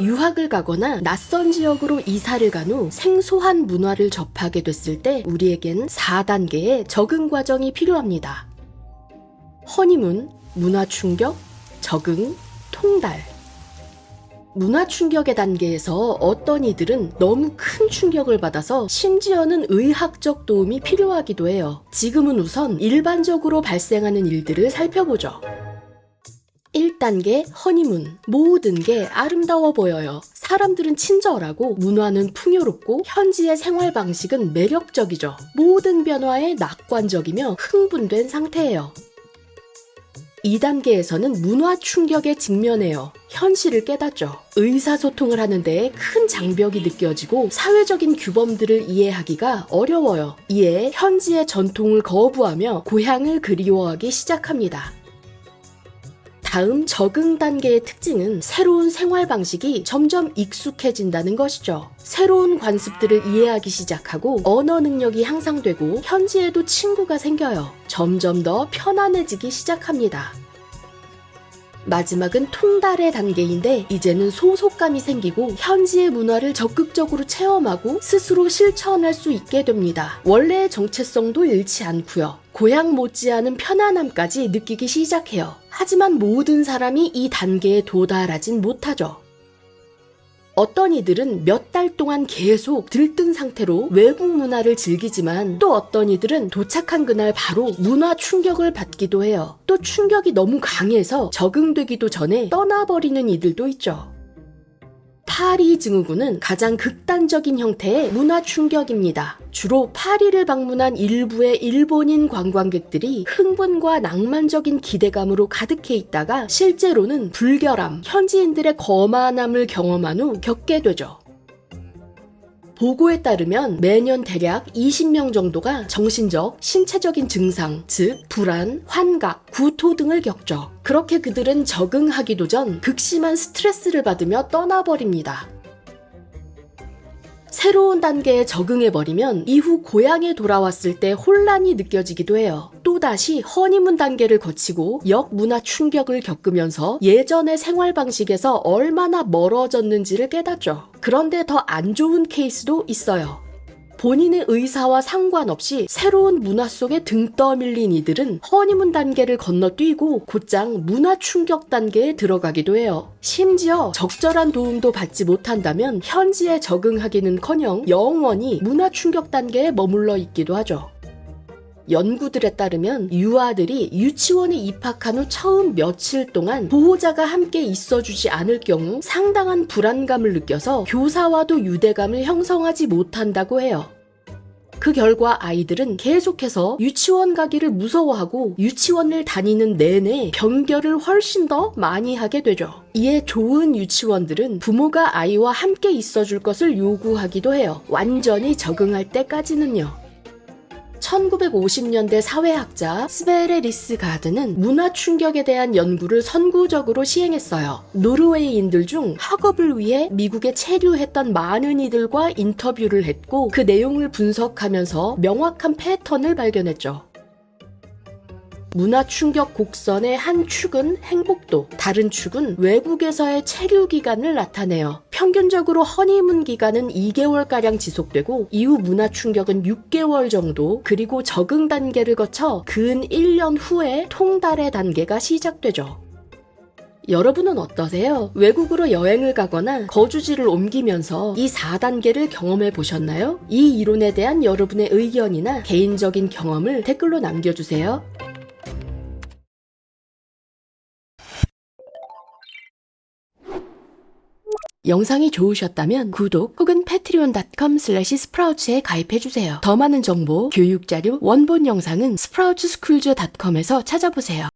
유학을 가거나 낯선 지역으로 이사를 간 후 생소한 문화를 접하게 됐을 때 우리에겐 4단계의 적응 과정이 필요합니다. 허니문, 문화 충격, 적응, 통달. 문화 충격의 단계에서 어떤 이들은 너무 큰 충격을 받아서 심지어는 의학적 도움이 필요하기도 해요. 지금은 우선 일반적으로 발생하는 일들을 살펴보죠. 1단계 허니문. 모든 게 아름다워 보여요. 사람들은 친절하고 문화는 풍요롭고 현지의 생활 방식은 매력적이죠. 모든 변화에 낙관적이며 흥분된 상태예요. 2단계에서는 문화 충격에 직면해요. 현실을 깨닫죠. 의사소통을 하는데 큰 장벽이 느껴지고 사회적인 규범들을 이해하기가 어려워요. 이에 현지의 전통을 거부하며 고향을 그리워하기 시작합니다. 다음 적응 단계의 특징은 새로운 생활 방식이 점점 익숙해진다는 것이죠. 새로운 관습들을 이해하기 시작하고 언어 능력이 향상되고 현지에도 친구가 생겨요. 점점 더 편안해지기 시작합니다. 마지막은 통달의 단계인데 이제는 소속감이 생기고 현지의 문화를 적극적으로 체험하고 스스로 실천할 수 있게 됩니다. 원래의 정체성도 잃지 않고요. 고향 못지않은 편안함까지 느끼기 시작해요. 하지만 모든 사람이 이 단계에 도달하진 못하죠. 어떤 이들은 몇 달 동안 계속 들뜬 상태로 외국 문화를 즐기지만 또 어떤 이들은 도착한 그날 바로 문화 충격을 받기도 해요. 또 충격이 너무 강해서 적응되기도 전에 떠나버리는 이들도 있죠. 파리 증후군은 가장 극단적인 형태의 문화 충격입니다. 주로 파리를 방문한 일부의 일본인 관광객들이 흥분과 낭만적인 기대감으로 가득해 있다가 실제로는 불결함, 현지인들의 거만함을 경험한 후 겪게 되죠. 보고에 따르면 매년 대략 20명 정도가 정신적, 신체적인 증상, 즉 불안, 환각, 구토 등을 겪죠. 그렇게 그들은 적응하기도 전 극심한 스트레스를 받으며 떠나버립니다. 새로운 단계에 적응해버리면 이후 고향에 돌아왔을 때 혼란이 느껴지기도 해요. 또다시 허니문 단계를 거치고 역문화 충격을 겪으면서 예전의 생활 방식에서 얼마나 멀어졌는지를 깨닫죠. 그런데 더 안 좋은 케이스도 있어요. 본인의 의사와 상관없이 새로운 문화 속에 등 떠밀린 이들은 허니문 단계를 건너뛰고 곧장 문화 충격 단계에 들어가기도 해요. 심지어 적절한 도움도 받지 못한다면 현지에 적응하기는커녕 영원히 문화 충격 단계에 머물러 있기도 하죠. 연구들에 따르면 유아들이 유치원에 입학한 후 처음 며칠 동안 보호자가 함께 있어주지 않을 경우 상당한 불안감을 느껴서 교사와도 유대감을 형성하지 못한다고 해요. 그 결과 아이들은 계속해서 유치원 가기를 무서워하고 유치원을 다니는 내내 변결을 훨씬 더 많이 하게 되죠. 이에 좋은 유치원들은 부모가 아이와 함께 있어줄 것을 요구하기도 해요. 완전히 적응할 때까지는요. 1950년대 사회학자 스베레리스 가드는 문화 충격에 대한 연구를 선구적으로 시행했어요. 노르웨이인들 중 학업을 위해 미국에 체류했던 많은 이들과 인터뷰를 했고 그 내용을 분석하면서 명확한 패턴을 발견했죠. 문화 충격 곡선의 한 축은 행복도, 다른 축은 외국에서의 체류 기간을 나타내요. 평균적으로 허니문 기간은 2개월가량 지속되고 이후 문화 충격은 6개월 정도, 그리고 적응 단계를 거쳐 근 1년 후에 통달의 단계가 시작되죠. 여러분은 어떠세요? 외국으로 여행을 가거나 거주지를 옮기면서 이 4단계를 경험해 보셨나요? 이 이론에 대한 여러분의 의견이나 개인적인 경험을 댓글로 남겨주세요. 영상이 좋으셨다면 구독 혹은 patreon.com slash 스프라우츠에 가입해주세요. 더 많은 정보, 교육자료, 원본 영상은 스프라우츠스쿨즈.com에서 찾아보세요.